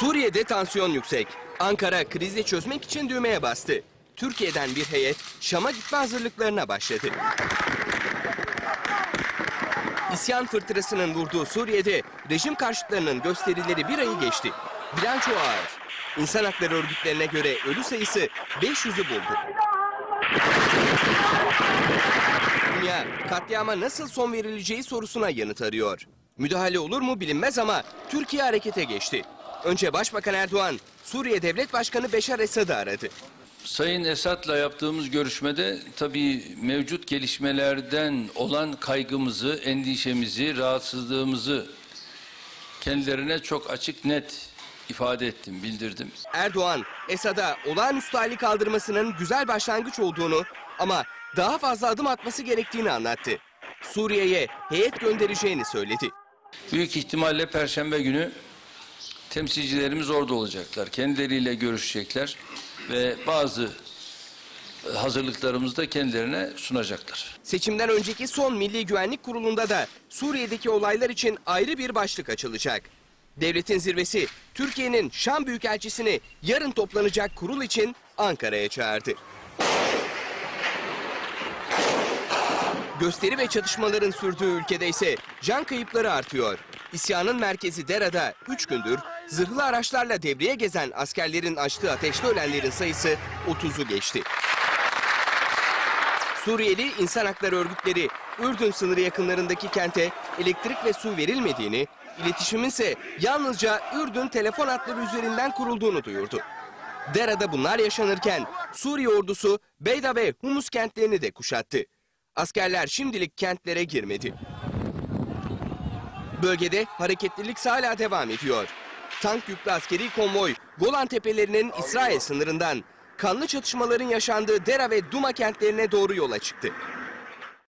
Suriye'de tansiyon yüksek. Ankara krizi çözmek için düğmeye bastı. Türkiye'den bir heyet Şam'a gitme hazırlıklarına başladı. İsyan fırtınasının vurduğu Suriye'de rejim karşıtlarının gösterileri bir ayı geçti. Bilanço ağır. İnsan hakları örgütlerine göre ölü sayısı 500'ü buldu. Dünya katliama nasıl son verileceği sorusuna yanıt arıyor. Müdahale olur mu bilinmez ama Türkiye harekete geçti. Önce Başbakan Erdoğan Suriye Devlet Başkanı Beşar Esad'ı aradı. Sayın Esad'la yaptığımız görüşmede tabii mevcut gelişmelerden olan kaygımızı, endişemizi, rahatsızlığımızı kendilerine çok açık net ifade ettim, bildirdim. Erdoğan, Esad'a olağanüstü hali kaldırmasının güzel başlangıç olduğunu ama daha fazla adım atması gerektiğini anlattı. Suriye'ye heyet göndereceğini söyledi. Büyük ihtimalle Perşembe günü temsilcilerimiz orada olacaklar. Kendileriyle görüşecekler ve bazı e, hazırlıklarımızı da kendilerine sunacaklar. Seçimden önceki son Milli Güvenlik Kurulu'nda da Suriye'deki olaylar için ayrı bir başlık açılacak. Devletin zirvesi Türkiye'nin Şam Büyükelçisini yarın toplanacak kurul için Ankara'ya çağırdı. Gösteri ve çatışmaların sürdüğü ülkede ise can kayıpları artıyor. İsyanın merkezi Dera'da 3 gündür zırhlı araçlarla devreye gezen askerlerin açtığı ateşte ölenlerin sayısı 30'u geçti. Suriyeli insan hakları örgütleri Ürdün sınırı yakınlarındaki kente elektrik ve su verilmediğini, iletişimin ise yalnızca Ürdün telefon hatları üzerinden kurulduğunu duyurdu. Dera'da bunlar yaşanırken Suriye ordusu Beyda ve Humus kentlerini de kuşattı. Askerler şimdilik kentlere girmedi. Bölgede hareketlilik hala devam ediyor. Tank yüklü askeri konvoy Golan Tepelerinin İsrail sınırından kanlı çatışmaların yaşandığı Dera ve Duma kentlerine doğru yola çıktı.